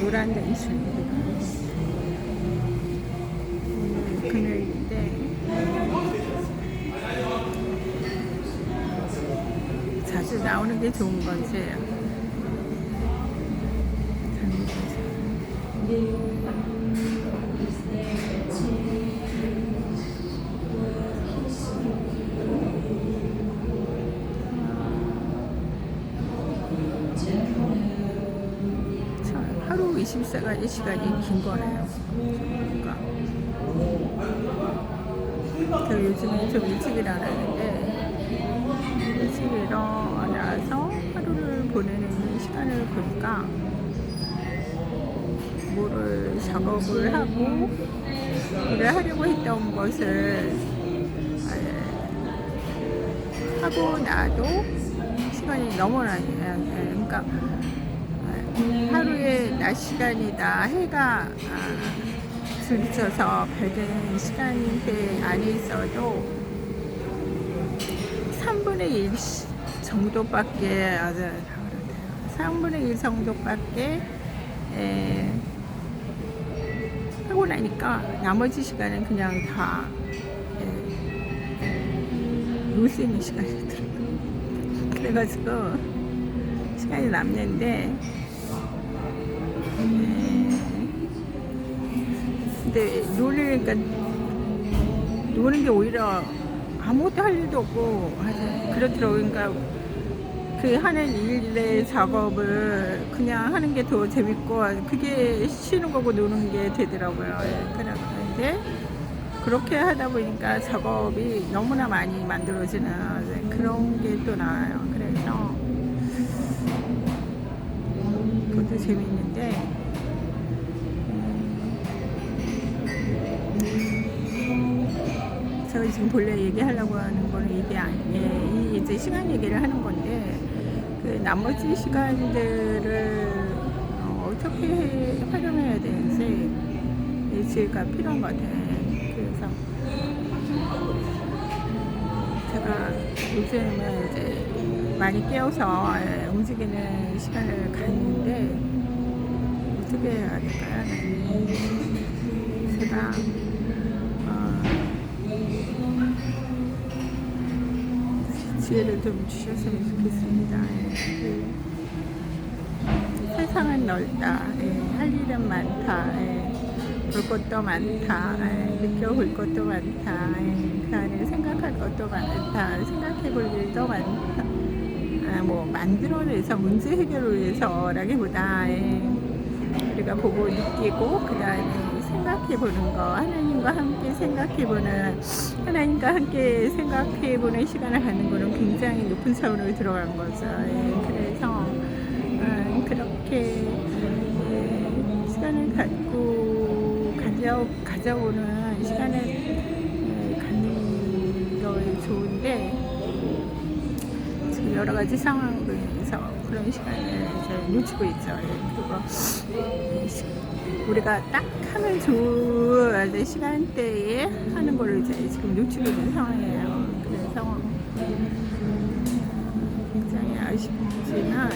노란. 오늘 금요일인데 자주 나오는 게 좋은 거지. 참, 하루 24가지 시간이 긴 거네요. 그러니까. 저 요즘에 좀 일찍 일어나는데 일찍 일어나서 하루를 보내는 시간을 보니까 뭐를 작업을 하고 일을 하려고 했던 것을 에, 하고 나도 시간이 너무나 예, 예, 그러니까 에, 하루의 낮 시간이다 해가 아, 들쳐서 밝은 시간대 안에 있어도 3분의 1 정도밖에 아주 3분의 1 정도밖에 에, 하고 나니까 나머지 시간은 그냥 다 예, 놀수 있는 시간이 들어요. 그래가지고 시간이 남는데 예, 근데 놀리니까 노는 게 오히려 아무것도 할 일도 없고 그렇더라고요. 그러니까 그 하는 일의 작업을 그냥 하는 게 더 재밌고 그게 쉬는 거고 노는 게 되더라고요. 예, 그런데 그렇게 하다 보니까 작업이 너무나 많이 만들어지는 그런 게 또 나와요. 그래서 그 것도 재밌는데 음, 제가 지금 본래 얘기하려고 하는 거는 이게 아니에요. 이 이제 시간 얘기를 하는 건데 그 나머지 시간들을 어, 어떻게 활용해야 되는지 예지가 필요한 것 같아요. 그래서 제가 요즘에 이제 많이 깨워서 예, 움직이는 시간을 갖는데 어떻게 해야 될까요? 제가 어, 지혜를 좀 주셨으면 좋겠습니다. 예. 그 세상은 넓다. 예. 할 일은 많다. 예. 볼 것도 많다. 예. 느껴볼 것도 많다. 예. 그 안에 생각할 것도 많다. 생각해 볼 일도 많다. 아, 뭐 만들어내서 문제 해결을 위해서라기보다 예. 우리가 보고 느끼고 그 다음에 생각해 보는 거 하나님과 함께 생각해 보는 하나님과 함께 생각해 보는 시간을 갖는 거는 굉장히 높은 차원으로 들어간 거죠. 예, 그래서 음, 그렇게 가져오는 시간을 예, 갖는 거 좋은데 지금 여러 가지 상황으로 인해서 그런 시간을 이제 놓치고 있죠. 예, 그리고 시- 우리가 딱 하면 좋은 시간대에 하는 거를 이제 지금 놓치고 있는 상황이에요. 그래서 굉장히 아쉽지만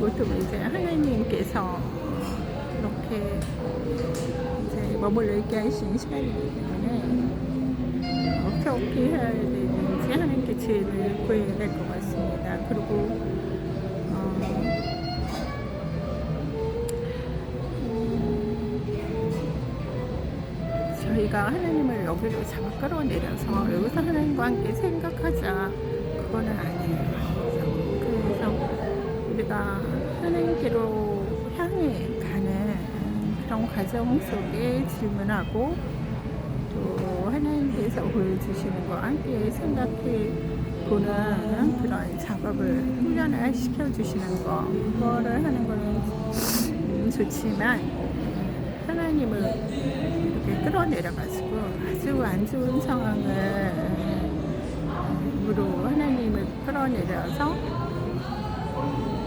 보통 이제 하나님께서 이렇게 이제 머물러 있게 하신 시간이기 때문에 어떻게 해야 되는지 하나님께 지혜를 구해야 될 것 같습니다. 그리고 어, 저희가 하나님을 여기로 잡아 끌어내려서 여기서 하나님과 함께 생각하자 그거는 아니에요. 그래서 우리가 하나님께로 향해 그런 과정 속에 질문하고 또 하나님께서 보여주시는 거 함께 생각해 보는 그런 작업을 훈련을 시켜주시는 거 그거를 하는 거는 음, 좋지만 하나님을 이렇게 끌어내려가지고 아주 안 좋은 상황을 으로 하나님을 끌어내려서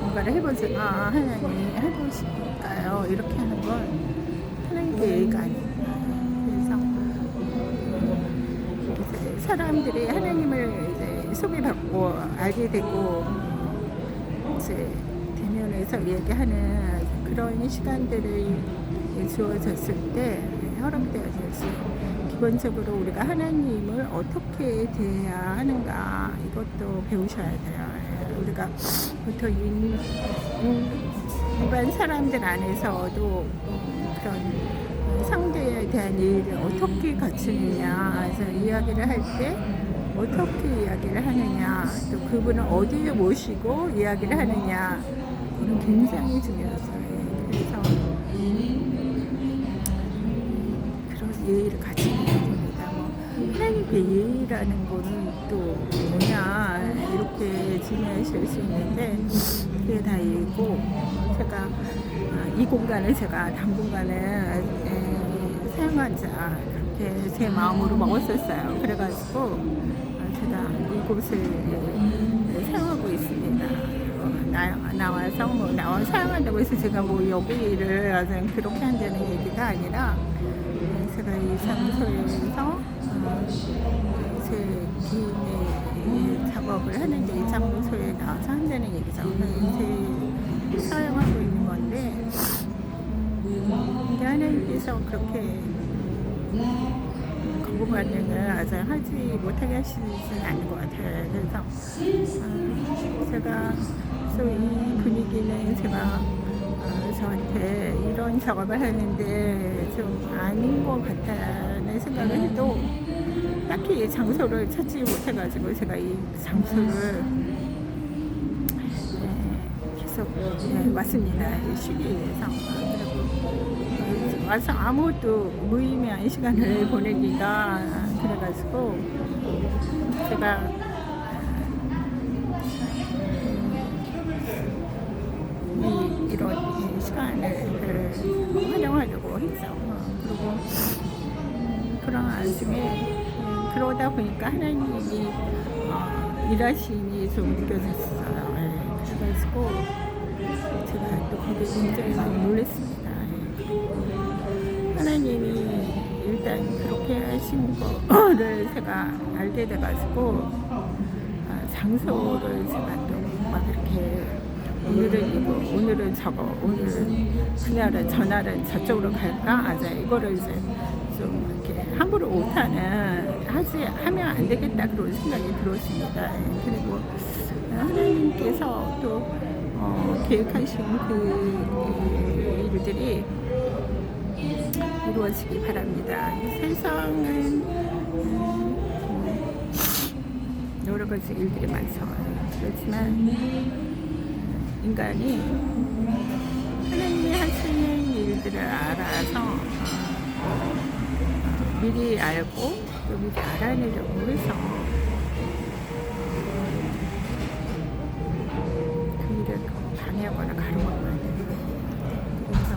뭔가를 해보지 아 하나님 싶을까요? 이렇게 하는 건 예의가 아닙니다 그래서 사람들이 하나님을 이제 깨닫게 받고 알게 되고 이제 대면에서 얘기하는 그런 시간들이 주어졌을 때 허락되어졌어요. 기본적으로 우리가 하나님을 어떻게 대해야 하는가 이것도 배우셔야 돼요. 예, 우리가 보통 일반 사람들 안에서도 음, 그런 상대에 대한 예의를 어떻게 갖추느냐 그래서 이야기를 할 때 어떻게 이야기를 하느냐 또 그분을 어디에 모시고 이야기를 하느냐 그건 굉장히 중요하죠. 예, 그래서 그런 예의를 겁니다. 뭐 하나님의 예의라는 거는 또 뭐냐 이렇게 질문하실 수 있는데 그게 다 예의고 제가 아, 이 공간을 제가 당분간은 에, 사용하자 그렇게 제 마음으로 먹었었어요. 그래가지고 아, 제가 이곳을 에, 사용하고 있습니다. 어, 나, 나와서 뭐 나와 사용한다고 해서 제가 뭐 여기를 그렇게 한다는 얘기가 아니라 어, 제가 이 장소에서 어, 제 기임의 작업을 하는데 이 장소에 나와서 한다는 얘기죠. 제 사용하고 있는 건데 음, 근데 하나님께서 그렇게 거부 반응을 아주 하지 못하게 하시지는 않는 것 같아요. 그래서 어, 제가 그래서 이 분위기는 제가 어, 저한테 이런 작업을 하는데 좀 아닌 것 같다는 생각을 해도 딱히 장소를 찾지 못해가지고 제가 이 장소를 네, 계속 네, 왔습니다. 이 시기에서. 와서 아무것도 무의미한 시간을 보내기가 그래가지고 제가 이, 이런 시간을 그, 활용하려고 했죠. 어, 그리고 음, 그런 와중에 음, 그러다 보니까 하나님이 어, 일하심이 좀 느껴졌어요. 예, 그래가지고 제가 또 거기에 굉장히 많이 놀랐습니다. 예. 하나님이 일단 그렇게 하신 거를 제가 알게 돼가지고 아, 장소를 제가 또막 이렇게 오늘은 이거, 오늘은 저거, 오늘은 그날은 전날은 저쪽으로 갈까? 아, 자, 이거를 이제 좀 함부로 못하는 하지 하면 안 되겠다 그런 생각이 들었습니다. 예, 그리고 하나님께서 또 어, 계획하신 그 일들이 이루어지기 바랍니다. 이 세상은 음, 여러 가지 일들이 많죠. 그렇지만 인간이 하나님이 하시는 일들을 알아서 어, 미리 알고 또 미리 알아내려고 해서 그 일을 방해하거나 가로막으면 안 돼요. 그래서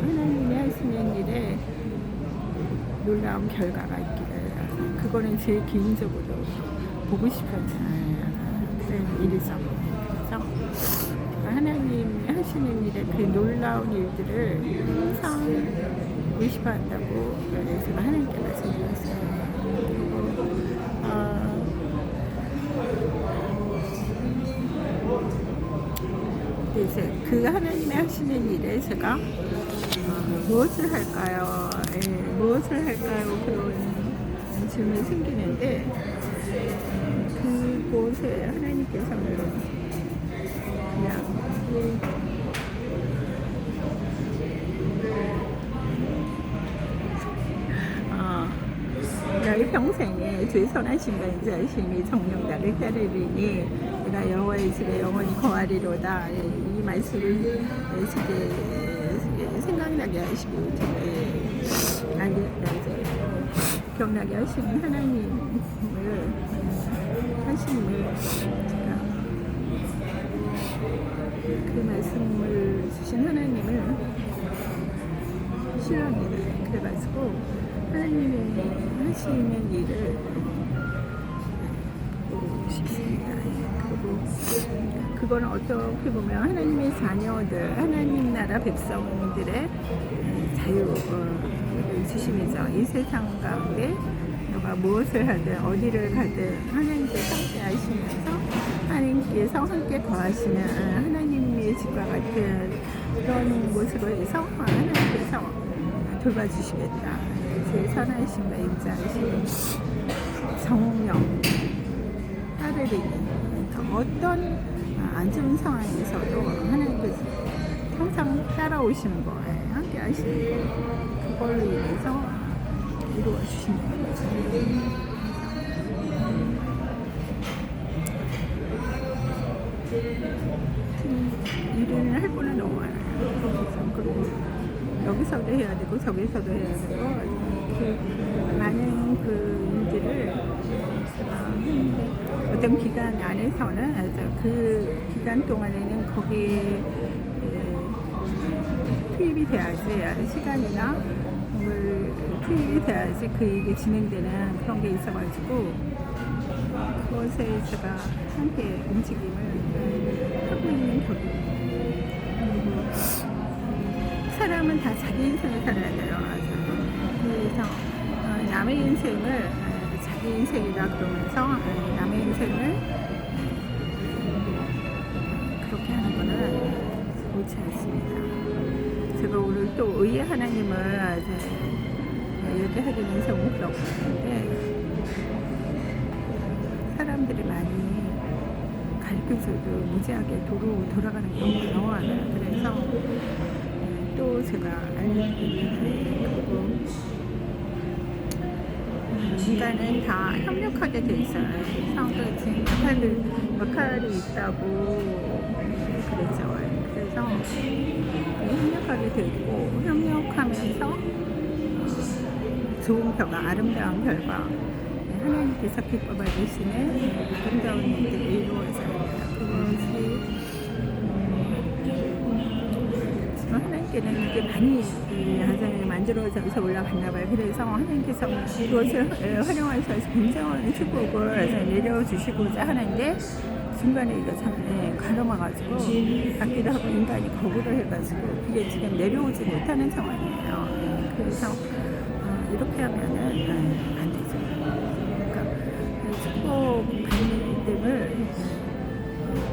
하나님이 하시는 일에 놀라운 결과가 있기를 그거는 제 개인적으로 보고 싶은 그런 일이죠. 그래서 하나님이 하시는 일의 그 놀라운 일들을 항상 의식한다고 제가 하나님께 말씀드렸어요. 어, 그 하나님이 하시는 일에 제가 어, 무엇을 할까요? 예, 무엇을 할까요? 그런 질문이 생기는데 그곳에 하나님께서는 그냥 평생에 주의 선하신 건자심이 정령 나를 따르리니 내가 여호와의 집에 영원히 거하리로다 예, 이 말씀을 예, 제게 예, 생각나게 하시고 제가 알게 이제 기억나게 하시는 하나님을 하심을 제가 그 말씀을 주신 하나님을 싫어합니다. 그래가지고 하나님의 하시는 일을 보고 싶습니다. 그리고 그건 어떻게 보면 하나님의 자녀들, 하나님 나라 백성들의 자유 주심이죠. 이 세상 가운데 너가 무엇을 하든 어디를 가든 하나님께 상대하시 안에서 함께 거하시는 하나님의 집과 같은 그런 모습을 해서 하나님께서 돌봐주시겠다. 제 선하심과 임자하시는 성령 따르리니 어떤 안 좋은 상황에서도 하나님께서 항상 따라오시는 거에 함께 하시는 거. 그걸로 인해서 이루어 주시는 거죠. 일을 할 분은 너무 많아요. 그리고 여기서도 해야 되고 저기서도 해야 되고 그 많은 그 일들을 했는데 어떤 기간 안에서는 그래서 그 기간 동안에는 거기에 에, 투입이 돼야지 시간이나 뭘 투입이 돼야지 그 일이 진행되는 그런 게 있어가지고 그것에 제가 함께 움직임을 하고 있는. 그리고 사람은 다 자기 인생을 살아야 돼요. 그래서 어, 남의 인생을 어, 자기 인생이다 그러면서 어, 남의 인생을 어, 그렇게 하는 거는 옳지 않습니다. 제가 오늘 또 의의 하나님을 얘기하기는 좀 그렇고 한데 사람들이 많이 가르쳐줘도 무지하게 도로 돌아가는 경우가 너무 많아요. 그래서 음, 또 제가 알려드리는 그리고 음, 인간은 다 협력하게 돼 있어요. 그래서 그렇지 역할이, 역할이 있다고 그랬죠. 그래서 협력하게 돼 있고 협력하면서 어, 좋은 결과, 아름다운 결과 하나님께서 기뻐 받으시는 아름다운 일들 음, 하나님께는 이게 많이 이 가정에 만들어져서 올라갔나 봐요. 그래서 하나님께서 이것을 예, 활용하셔서 굉장한 축복을 내려주시고자 하는데 중간에 이거 참 예, 가로막아가지고 받기도 하고 인간이 거부를 해가지고 그게 지금 내려오지 못하는 상황이에요. 예, 그래서 어, 이렇게 하면은 예, 안 되죠. 그러니까 축복 받는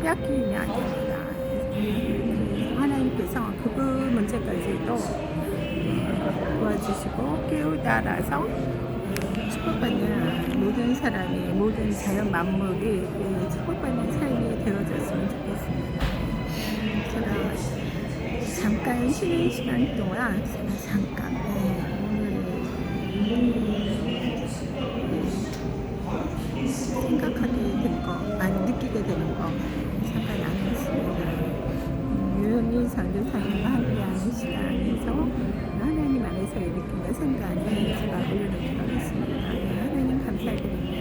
빼앗기면 안 됩니다. 하나님께서 그 문제까지도 어, 도와주시고 깨우달아서 축복받는 모든 사람이 모든 자연 만물이 이 축복받는 삶이 되어졌으면 좋겠습니다. 제가 잠깐 쉬는 시간 동안 제가 잠깐 네, 오늘 생각하게 된 거, 아니 느끼게 되는 거 잠깐 나누겠습니다. 조용히 전도사님과 함께하는 시간에서 하나님 안에서 일으킨다 생각을 제가 올려놓도록 하겠습니다. 네, 하나님 감사드립니다.